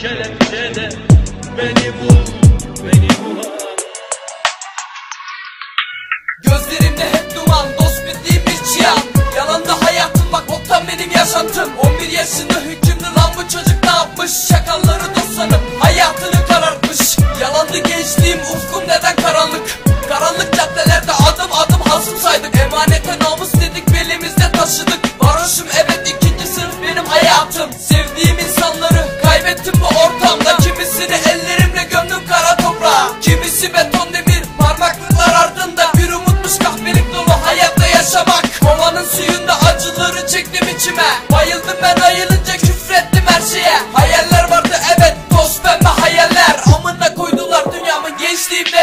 kelepçe de Beni bul, beni bul. Gözlerimde hep duman, dost bildiğim bir çiyan Yalandı hayatım bak boktan benim yaşantım. 11 yaşında hükümlü lan bu çocuk ne yapmış? Şakalları dost sanıp hayatını karartmış. Yalandı gençliğim ufku Kimine gönlüm kara toprağa Kimisi beton demir parmaklıklar ardında. Bir umutmuş kahvelik dolu hayatta yaşamak. Kovanın suyunda acıları çektim içime. Bayıldım ben ayılınca küfrettim her şeye. Hayaller vardı evet toz pembe hayaller. Amına koydular dünyamın gençliğimde